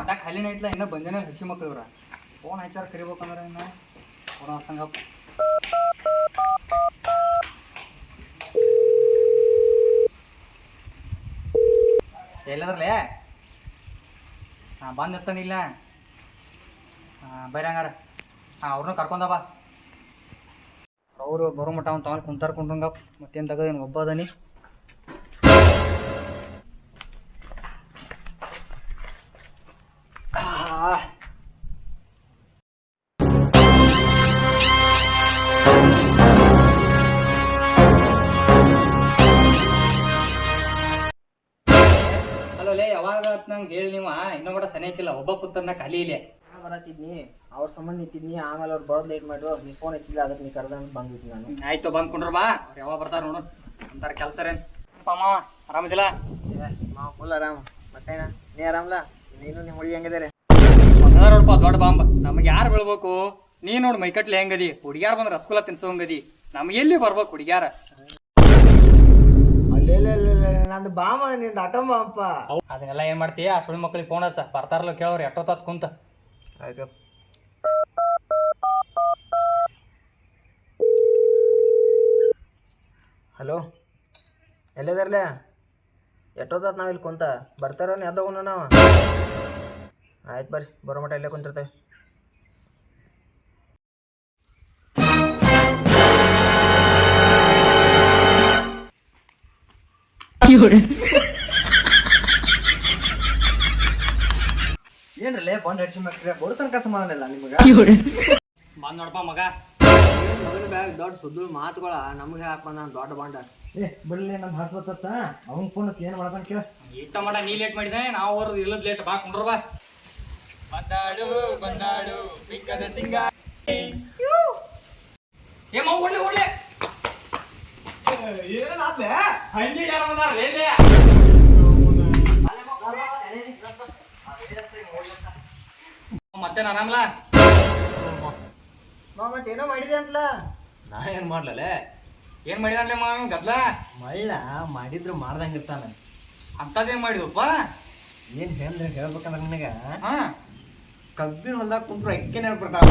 ಅಡ್ಡ ಖಾಲಿನೇ ಐತ್ಲ ಇನ್ನೂ ಬಂದೇನೆ ಹಚ್ಚಿ ಮಕ್ಳು ಇವ್ರ. ಫೋನ್ ಹಚ್ಚಾರ ಕರಿಬೇಕಂದ್ರೆ ಇನ್ನ. ಫೋನ್ ಹಚ್ಚಂಗಪ್ಪ ಎಲ್ಲದ್ರಲ್ಲೇ? ಹಾಂ ಬಂದು ಇರ್ತಾನಿಲ್ಲ ಹಾಂ ಬೈರಿ ಹಂಗಾರ. ಹಾಂ ಅವ್ರನ್ನೂ ಕರ್ಕೊಂಡವ ಅವರು ಬರೋ ಮಟ್ಟ ಅವ್ನು ತಗೊಂಡು ಕುಂತಾರ ಕುಂಡ್ರಂಗಪ್ಪ ಮತ್ತೇನು ತಗದೇನು ಒಬ್ಬ ಅದನಿ. ಹಲೋ ಲೇ ಯಾವಾಗ ನಂಗೆ ಹೇಳಿ ನೀವು ಇನ್ನೂ ಕೂಡ ಸನೇಕಿಲ್ಲ ಒಬ್ಬ ಕೂತನ್ನ ಖಾಲಿ ಇಲ್ಲೇ. ನಾ ಬರತ್ತಿದ್ನಿ ಅವ್ರ ಸಂಬಂಧ ನಿಂತಿದ್ನಿ ಆಮೇಲೆ ಅವ್ರು ಬರೋದು ಲೇಟ್ ಮಾಡ್ರು ನೀ ಫೋನ್ ಹಚ್ಚಿಲ್ಲ ಅದಕ್ಕೆ ನೀ ಕರೆದ ಬಂದಿದ್ದೀನಿ ನಾನು. ಆಯ್ತು ಬಂದ್ಕೊಂಡ್ರ ಬಾ ಅವ್ರು ಯಾವಾಗ ಬರ್ತಾರ ನೋಡು ಅಂತಾರ ಕೆಲಸ ರೀ. ಅಮ್ಮ ಆರಾಮದಿಲ್ಲ ಮಾವ ಫುಲ್ ಆರಾಮ್ ಮತ್ತೇನ? ನೀ ಆರಾಮಲ್ಲ ನೀನು ನಿಮ್ಮ ಹುಡುಗಿ ಹೆಂಗಿದ್ದಾರೆ ನೋಡಪ್ಪ ದೊಡ್ಡ ಬಾಂಬ್. ನಮ್ಗೆ ಯಾರು ಬೀಳ್ಬೇಕು? ನೀ ನೋಡು ಮೈಕಟ್ಲೆ ಹೆಂಗದಿ? ಹುಡುಗ್ಯಾರ ಬಂದ್ರೆ ರಸಗುಲ್ಲ ತಿನ್ಸೋಂಗದಿ ನಮ್ಗೆ ಎಲ್ಲಿ ಬರ್ಬೇಕು ಹುಡುಗ್ಯಾರ? ನಂದು ಬಾಮ ನಿಂದು ಆಟೋ ಬಾಮಪ್ಪ. ಅದನ್ನೆಲ್ಲ ಏನ್ ಮಾಡ್ತೀಯ? ಆ ಸುಳಿ ಮಕ್ಳಿಗೆ ಫೋನ್ ಹಚ್ಚ. ಬರ್ತಾರಲ್ಲ ಕೇಳೋರು ಎಷ್ಟೊತ್ತಾತ್ ಕುಂತ. ಆಯ್ತು. ಹಲೋ? ಎಲ್ಲಿದಾರ್ಲೆ? ಎಷ್ಟೊತ್ತಾತ್ ನಾವ್ ಇಲ್ಲಿ ಕುಂತ. ಬರ್ತಾರ ಎದ್ದೋಗೋಣ ನಾವು. ಆಯ್ತು ಬರ್ರಿ ಬರೋ ಮಟ್ಟ ಇಲ್ಲೇ ಕುಂತಿರ್ತೇವೆ. ಏನ್ರಲ್ಲೇ ಬಂದ್ ಹಡ್ಸಿ ಮಾಡ್ತೀರ ಬರೋ ತನಕ ಸಮಾಧಾನ ಇಲ್ಲ ನಿಮಗ? ಬಂದ್ ನೋಡಪ್ಪ ಮಗ. ಮಗನ ಬ್ಯಾಗ್ ದೊಡ್ಡ ಸುದ್ದು ಮಾತುಗಳ ನಮಗೆ ಹಾಕ್ ಬಂದ ದೊಡ್ಡ ಬಾಂಡ ಏ ಬಿಡ್ಲಿ ನಮ್ ಹರ್ಸ್ಬತ್ತ ಅವ್ನ ಫೋನ್ ಏನ್ ಮಾಡ್ತಾನ ಕೇಳ. ಇಟ್ಟ ಮಾಡ ನೀ ಲೇಟ್ ಮಾಡಿದೆ ನಾವು ಅವ್ರದ್ದು ಇಲ್ಲದ ಲೇಟ್ ಬಾ ಕುಂಡ್ರ ಬಾ. ಬಂದಾಡು ಬಂದಾಡು ಬಿಕ್ಕದ ಸಿಂಗ. ಏ ಮಾವು ಓಡ್ಲೆ ಓಡ್ಲೆ. ಏನಾದ್ಲೆ ಹಂಗೆ ಯಾರು ಬಂದಾರ ಲೇಲೆ ಮತ್ತೆ ಆರಾಮಲ್ಲ ಮತ್ ಏನೋ ಮಾಡಿದೆ ಅಂತಲ ನಾ ಏನ್ ಮಾಡ್ಲಲೆ? ಏನ್ ಮಾಡಿದಾನ್ಲೆ ಮಾವ ಗದ್ಲ? ಮಳ್ಳ ಮಾಡಿದ್ರು ಮಾಡ್ದಂಗ ಇರ್ತಾನ. ಅಂತದೇನ್ ಮಾಡಿದಪ್ಪ ಏನ್ ಹೇಳ್ದೆ ಹೇಳ್ಬೇಕಂದ್ರ ನಿನಗ? ಹಾ. ಕಬ್ಬಿನ ಹೊಲ್ದಾಗ ಕುಂತ್ರು ಅಕ್ಕಿ ನೆನಪು ಬರ್ತಾವ.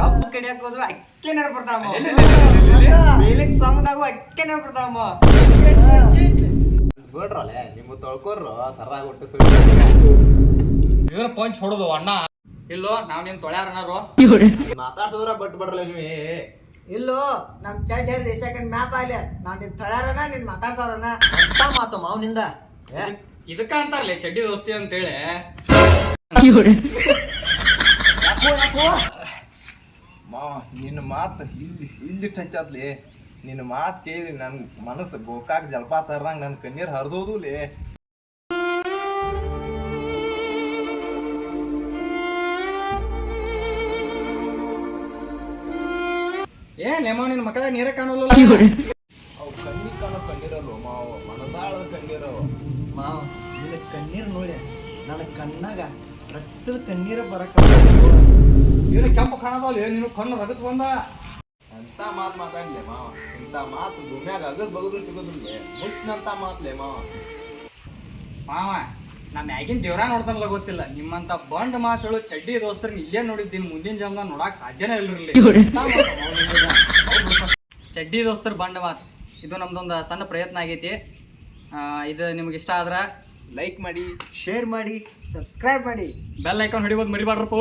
ಕಬ್ಬು ಕಡಿಯಾಕ ಹೋದ್ರು ಅಕ್ಕಿ ನೆನಪು ಬರ್ತಾವ ಬೇಲಿಕ್ ಸಾಂಗ್ದಾಗು ಅಕ್ಕಿ ನೆನಪು ಬರ್ತಾವ ಬಿಡ್ರಲೆ ನಿಮ್ಮ ತೊಳ್ಕೊರ್ರು ಸರಾಗ ಒಟ್ಟು ಇವ್ರ ಪಂಚ್ ಹೊಡೋದು ಅಣ್ಣ. ಇಲ್ಲೋ ನಾವ್ ನಿಮ್ ತೊಳ್ಯಾರಣ್ಣರು ಮಾತಾಡ್ಸೋದ್ರ ಬಟ್ ಬಿಡ್ರಲ್ಲ ನೀವೇ. ಇಲ್ಲೋ ನಮ್ ಚಡ್ ಹೇಳಿ ಸೆಕೆಂಡ್ ಮ್ಯಾಪ್ ಆಗ್ಲಿ. ನಾವ್ ನಿನ್ ತೊಳ್ಯಾರಣ ನಿನ್ ಮಾತಾಡ್ಸಾರನ ಅಂತ ಮಾತು ಮಾವನಿಂದ ಏ? ಇದಕ್ಕ ಅಂತಾರಲ್ಲ ಚಡ್ಡಿ ದೋಸ್ತಿ ಅಂತೇಳಿ. ಮಾವ ನಿನ್ನ ಮಾತು ಇಲ್ಲಿ ಇಲ್ಲಿ ಟಚ್ ಆತ್ಲಿ ನಿನ್ನ ಮಾತು ಕೇಳಿ ನನ್ನ ಮನಸ್ಸು ಗೋಕಾಕ್ ಜಲಪಾತ ಹರ್ದಂಗ ನನ್ನ ಕಣ್ಣೀರ್ ಹರಿದೋದುಲೇ ಏ ಲೆಮೋ ನಿನ್ನ ಮಕ್ಕಳ ನೀರೇ ಕಾಣಲ್ಲ ಅವು ಕಣ್ಣಿ ಕಾಣೋ ಕಣ್ಣೀರಲ್ವ ಮಾವ? ಮನದಾಳದ ಕಣ್ಣೀರವ ಮಾವ ನಿನ್ನ ಕಣ್ಣೀರ್ ನೋಡಿ ನನ್ನ ಕಣ್ಣಾಗ ರಕ್ತದ ಕಣ್ಣೀರ ಬರಕ ಏನು ಕೆಂಪು ಕಾಣದಲ್ಲ ನೀನು ಕಣ್ಣು ರಗತ್ ಬಂದ? ಅಂತ ಮಾತು ಮಾತಾಡ್ಲೆ ಮಾವ? ಇಂಥ ಮಾತು ಭೂಮ್ಯಾಗ ಅಗದ್ ಬಗದ್ರು ಸಿಗೋದಿಲ್ಲ? ಮುಚ್ಚಿನಂತ ಮಾತ್ಲೆ ಮಾವ? ಮಾವ ನಮ್ಮ ಮ್ಯಾಗಿನ ದೇವ್ರ ನೋಡ್ತಾನಲ್ಲ ಗೊತ್ತಿಲ್ಲ. ನಿಮ್ಮಂತ ಬಂಡ್ ಮಾತುಗಳು ಚಡ್ಡಿ ದೋಸ್ತರನ್ನ ಇಲ್ಲೇ ನೋಡಿದ್ದೀನಿ. ಮುಂದಿನ ಜನ್ಮ ನೋಡಕ್ ಸಾಧ್ಯನೇ ಇಲ್ರಿಲ್ಲಿ. ಚಡ್ಡಿ ದೋಸ್ತರ್ ಬಂಡ ಮಾತು. ಇದು ನಮ್ದೊಂದು ಸಣ್ಣ ಪ್ರಯತ್ನ ಆಗೈತಿ. ಆ, ಇದು ನಿಮ್ಗೆ ಇಷ್ಟ ಆದ್ರ ಲೈಕ್ ಮಾಡಿ ಶೇರ್ ಮಾಡಿ ಸಬ್ಸ್ಕ್ರೈಬ್ ಮಾಡಿ. Bell icon ಹೊಡಿಬೋದು ಮರಿಬಾಡ್ರಪ್ಪ